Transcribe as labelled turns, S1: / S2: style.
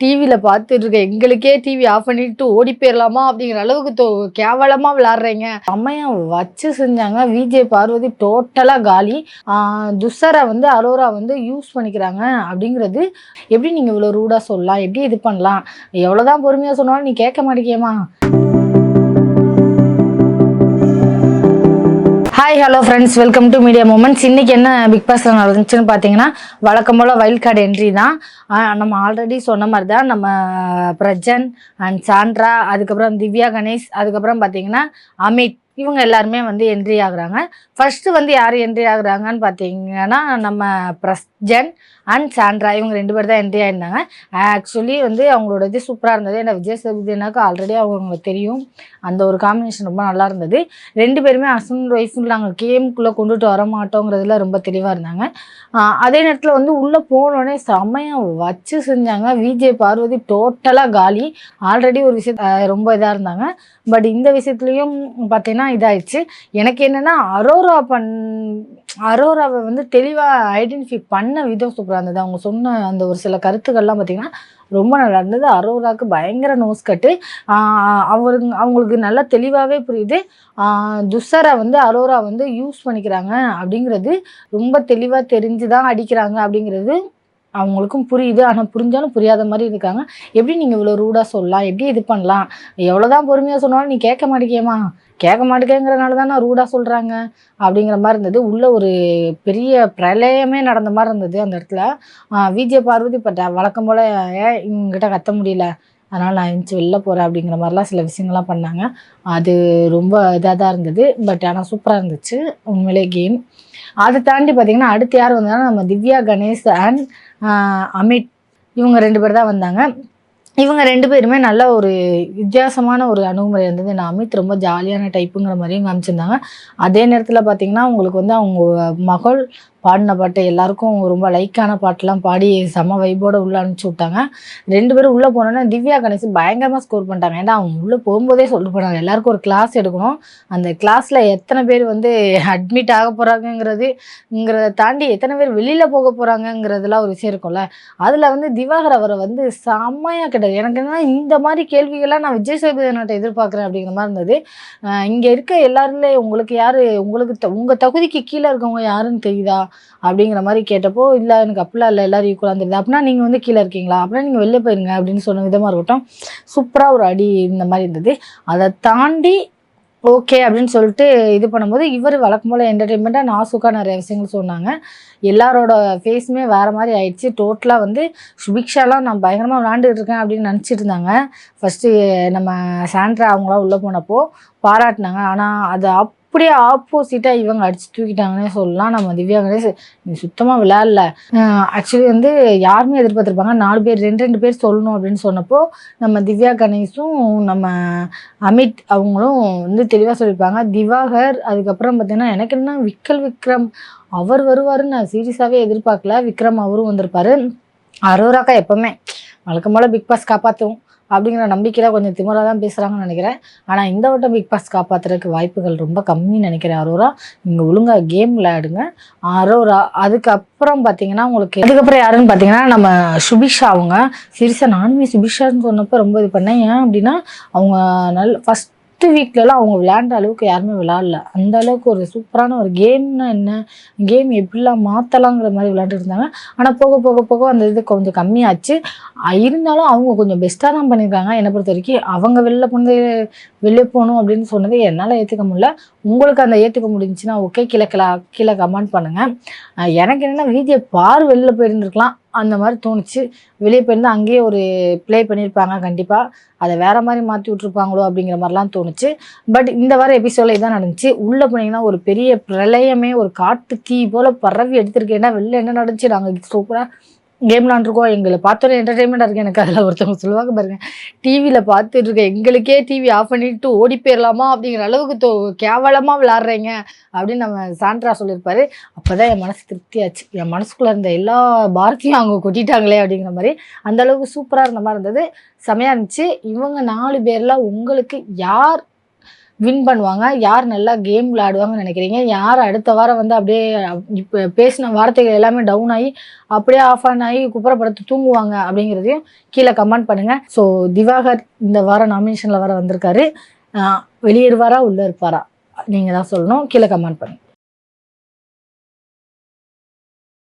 S1: டிவியில் பார்த்துட்டு இருக்க எங்களுக்கே டிவி ஆஃப் பண்ணிட்டு ஓடி போயிடலாமா அப்படிங்கிற அளவுக்கு தோ கேவலமாக விளாட்றீங்க. அம்மையா வச்சு செஞ்சாங்க. விஜய் பார்வதி டோட்டலாக காலி. துசரை துஷரா வந்து அரோரா வந்து யூஸ் பண்ணிக்கிறாங்க அப்படிங்கிறது எப்படி நீங்கள் இவ்வளோ ரூடாக சொல்லலாம்? எப்படி இது பண்ணலாம்? எவ்வளோதான் பொறுமையாக சொன்னாலும் நீ கேட்க மாட்டேங்கியமா hi hello friends welcome to media moments இன்னைக்கு என்ன பிக் பாஸில் நடந்துச்சுன்னு பார்த்தீங்கன்னா வழக்கம் போல் வைல்ட் கார்டு என்ட்ரி தான். நம்ம ஆல்ரெடி சொன்ன மாதிரி தான் நம்ம பிரஜன் அண்ட் சாண்ட்ரா அதுக்கப்புறம் திவ்யா கணேஷ் அதுக்கப்புறம் பார்த்தீங்கன்னா அமித். இவங்க எல்லாருமே வந்து என்ட்ரி ஆகுறாங்க. ஃபர்ஸ்ட் வந்து யார் என்ட்ரி ஆகுறாங்கன்னு பார்த்தீங்கன்னா நம்ம பிரஸ்ஜன் அண்ட் சாண்ட்ரா. இவங்க ரெண்டு பேர் தான் என்ட்ரி ஆயிருந்தாங்க. ஆக்சுவலி வந்து அவங்களோட இது சூப்பராக இருந்தது. ஏன்னா விஜய் சேதுபதினாக்கா ஆல்ரெடி அவங்க தெரியும். அந்த ஒரு காம்பினேஷன் ரொம்ப நல்லா இருந்தது. ரெண்டு பேருமே ஹஸ்பண்ட் ஒய்ஃபும் நாங்கள் கேமுக்குள்ளே கொண்டுட்டு வர மாட்டோங்கிறதுல ரொம்ப தெளிவாக இருந்தாங்க. அதே நேரத்தில் வந்து உள்ளே போனோடனே செம்மையாக வச்சு செஞ்சாங்க. விஜய் பார்வதி டோட்டலாக காலி. ஆல்ரெடி ஒரு விஷயத்த ரொம்ப இதாக இருந்தாங்க. பட் இந்த விஷயத்துலையும் பார்த்தீங்கன்னா இதாயிடுச்சு. எனக்கு என்னென்னா அரோரா பண் அரோராவை வந்து தெளிவாக ஐடென்டிஃபை பண்ண விதம் சூப்பராக இருந்தது. அவங்க சொன்ன அந்த ஒரு சில கருத்துக்கள்லாம் பார்த்தீங்கன்னா ரொம்ப நல்லா இருந்தது. அரோராவுக்கு பயங்கர நோஸ் கட்டு அவருங்க அவங்களுக்கு நல்லா தெளிவாகவே புரியுது. ஆஹ் துஷரா வந்து அரோரா வந்து யூஸ் பண்ணிக்கிறாங்க அப்படிங்கிறது ரொம்ப தெளிவாக தெரிஞ்சு தான் அடிக்கிறாங்க அப்படிங்கிறது அவங்களுக்கும் புரியுது. ஆனால் புரிஞ்சாலும் புரியாத மாதிரி இருக்காங்க. எப்படி நீங்கள் இவ்வளோ ரூடாக சொல்லலாம்? எப்படி இது பண்ணலாம்? எவ்வளோதான் பொறுமையாக சொன்னாலும் நீ கேட்க மாட்டேங்கியம்மா. கேட்க மாட்டேங்கிறனால தான் ரூடாக சொல்கிறாங்க அப்படிங்கிற மாதிரி இருந்தது. உள்ள ஒரு பெரிய பிரளயமே நடந்த மாதிரி இருந்தது அந்த இடத்துல. விஜய பார்வதி பட்ட வழக்கம் போல் ஏன் இவங்ககிட்ட கத்த முடியல. அதனால் நான் எழுந்துச்சு வெளில போகிறேன் அப்படிங்கிற மாதிரிலாம் சில விஷயங்கள்லாம் பண்ணாங்க. அது ரொம்ப இதாக தான் இருந்தது பட் ஆனால் சூப்பராக இருந்துச்சு. உண்மையிலே கேம் அதை தாண்டி பார்த்தீங்கன்னா அடுத்து யார் வந்தாங்கன்னா நம்ம திவ்யா கணேஷ் அண்ட் அமித். இவங்க ரெண்டு பேர் தான் வந்தாங்க. இவங்க ரெண்டு பேருமே நல்ல ஒரு வித்தியாசமான ஒரு அணுகுமுறை இருந்தது. நான் அமித் ரொம்ப ஜாலியான டைப்புங்கிற மாதிரியும் காமிச்சிருந்தாங்க. அதே நேரத்தில் பார்த்தீங்கன்னா உங்களுக்கு வந்து அவங்க மகள் பாடின பாட்டு எல்லாருக்கும் ரொம்ப லைக்கான பாட்டெலாம் பாடி செம்ம வைப்போட உள்ளே அனுப்பிச்சி விட்டாங்க. ரெண்டு பேரும் உள்ளே போனோன்னா திவ்யா கணேசன் பயங்கரமாக ஸ்கோர் பண்ணிட்டாங்க. ஏன்னா அவங்க உள்ளே போகும்போதே சொல்லிட்டு போனாங்க எல்லாருக்கும் ஒரு கிளாஸ் எடுக்கணும். அந்த கிளாஸில் எத்தனை பேர் வந்து அட்மிட் ஆக போகிறாங்கங்கிறதுங்கிறத தாண்டி எத்தனை பேர் வெளியில் போக போகிறாங்கங்கிறதுலாம் ஒரு விஷயம் இருக்கும்ல. அதில் வந்து திவாகர் அவரை வந்து செம்மையாக கிடையாது எனக்கு என்ன இந்த மாதிரி கேள்விகள்லாம் நான் விஜய் சேதுபதினாட்ட எதிர்பார்க்குறேன் அப்படிங்கிற மாதிரி இருந்தது. இங்கே இருக்க எல்லாருமே உங்களுக்கு யார் உங்களுக்கு த உங்கள் தகுதிக்கு கீழே இருக்கவங்க யாருன்னு தெரியுதா? அப்படிங்கிற மாதிரி கேட்டப்போ இல்லை எனக்கு அப்படிலாம் இல்லை எல்லாரும் ஈக்குவலாக தெரியுது அப்படின்னா நீங்கள் வந்து கீழே இருக்கீங்களா? அப்படின்னா நீங்கள் வெளில போயிருங்க அப்படின்னு சொன்ன விதமாக இருக்கட்டும் சூப்பராக ஒரு அடி இந்த மாதிரி இருந்தது. அதை தாண்டி ஓகே அப்படின்னு சொல்லிட்டு இது பண்ணும்போது இவர் வழக்கம் போல் என்டர்டெயின்மெண்ட்டாக நாசுக்காக நிறைய விஷயங்கள் சொன்னாங்க. எல்லாரோட ஃபேஸுமே வேறு மாதிரி ஆயிடுச்சு. டோட்டலாக வந்து சுபிக்ஷாலாம் நான் பயங்கரமாக விளாண்டுட்டு இருக்கேன் அப்படின்னு நினச்சிட்டு இருந்தாங்க. ஃபஸ்ட்டு நம்ம சாண்ட்ரா அவங்களாம் உள்ளே போனப்போ பாராட்டினாங்க. ஆனால் அது அப்படியே ஆப்போசிட்டாக இவங்க அடிச்சு தூக்கிட்டாங்கன்னே சொல்லலாம். நம்ம திவ்யா கணேஷ் நீ சுத்தமாக விளையாடல. ஆக்சுவலி வந்து யாருமே எதிர்பார்த்துருப்பாங்க. நாலு பேர் ரெண்டு ரெண்டு பேர் சொல்லணும் அப்படின்னு சொன்னப்போ நம்ம திவ்யா கணேஷும் நம்ம அமித் அவங்களும் வந்து தெளிவாக சொல்லியிருப்பாங்க. திவாகர் அதுக்கப்புறம் பார்த்தீங்கன்னா எனக்கு என்ன விக்கல் விக்ரம் அவர் வருவாருன்னு நான் சீரியஸாகவே எதிர்பார்க்கல. விக்ரம் அவரும் வந்திருப்பாரு. அரோராக்கா எப்பவுமே. வழக்கம் போல் பிக் பாஸ் காப்பாற்றும் அப்படிங்கிற நம்பிக்கையில் கொஞ்சம் திமுறாக தான் பேசுகிறாங்கன்னு நினைக்கிறேன். ஆனால் இந்த வட்டம் பிக் பாஸ் காப்பாற்றுறதுக்கு வாய்ப்புகள் ரொம்ப கம்மின்னு நினைக்கிறேன் அரோரா. நீங்கள் ஒழுங்காக கேம் விளையாடுங்க. அரோரா அதுக்கப்புறம் பார்த்தீங்கன்னா உங்களுக்கு அதுக்கப்புறம் யாருன்னு பார்த்தீங்கன்னா நம்ம சுபிஷா அவங்க. சிரிசா நானுமே சுபிஷான்னு சொன்னப்போ ரொம்ப இது பண்ணேன். ஏன் அப்படின்னா அவங்க நல்ல ஃபஸ்ட் ஃபஸ்ட்டு வீக்லலாம் அவங்க விளையாண்ட அளவுக்கு யாருமே விளாடல அந்த அளவுக்கு ஒரு சூப்பரான ஒரு கேம்னா என்ன? கேம் எப்படிலாம் மாற்றலாங்கிற மாதிரி விளையாண்டுட்டு இருந்தாங்க. ஆனால் போக போக போக அந்த இது கொஞ்சம் கம்மியாச்சு. இருந்தாலும் அவங்க கொஞ்சம் பெஸ்ட்டாக தான் பண்ணியிருக்காங்க. என்னை பொறுத்த வரைக்கும் அவங்க வெளில போனது வெளியே போகணும் அப்படின்னு சொன்னதை என்னால் ஏற்றுக்க முடியல. உங்களுக்கு அந்த ஏற்றுக்க முடிஞ்சுன்னா ஓகே கீழே கீழே கீழே கமெண்ட் பண்ணுங்கள் எனக்கு என்னென்னா வீதியை பார் வெளில போயிருந்துருக்கலாம். அந்த மாதிரி தோணுச்சு. வெளியே போயிருந்தா அங்கேயே ஒரு ப்ளே பண்ணியிருப்பாங்க கண்டிப்பாக அதை வேற மாதிரி மாற்றி விட்ருப்பாங்களோ அப்படிங்கிற மாதிரிலாம் தோணுச்சு. பட் இந்த வார எபிசோடில் இதான் நடந்துச்சு. உள்ளே போனீங்கன்னா ஒரு பெரிய பிரளயமே ஒரு காட்டு தீ போல் பரவி எடுத்திருக்கேன்னா வெளில என்ன நடந்துச்சு? நாங்கள் சூப்பராக கேம் விளாண்டுருக்கோம் எங்களை பார்த்தோன்னே என்டர்டைன்மெண்ட்டாக இருக்குது எனக்கு. அதில் ஒருத்தவங்க சொல்லுவாங்க பாருங்கள் டிவியில் பார்த்துட்டு இருக்க எங்களுக்கே டிவி ஆஃப் பண்ணிட்டு ஓடி போயிடலாமா அப்படிங்கிற அளவுக்கு தோ கேவலமாக விளாட்றீங்க அப்படின்னு நம்ம சாண்ட்ரா சொல்லியிருப்பாரு. அப்போ தான் என் மனசு திருப்தியாச்சு. என் மனசுக்குள்ளே இருந்த எல்லா பாரத்தையும் அவங்க கொட்டிட்டாங்களே அப்படிங்கிற மாதிரி அந்த அளவுக்கு சூப்பராக இருந்த மாதிரி இருந்தது. செமையாக இருந்துச்சு. இவங்க நாலு பேரில் உங்களுக்கு யார் வின் பண்ணுவாங்க. யார் நல்லா கேம் விளையாடுவாங்கன்னு நினைக்கிறீங்க? யார் அடுத்த வாரம் வந்து அப்படியே இப்போ பேசின வார்த்தைகள் எல்லாமே டவுன் ஆகி அப்படியே ஆஃப் ஆன் ஆகி குப்புறப்படுத்து தூங்குவாங்க அப்படிங்கிறதையும் கீழே கமெண்ட் பண்ணுங்கள் ஸோ திவாகர் இந்த வாரம் நாமினேஷனில் வர வந்திருக்காரு. வெளியேறுவாரா உள்ளே இருப்பாரா? நீங்கள் தான் சொல்லணும். கீழே கமெண்ட் பண்ணுங்கள்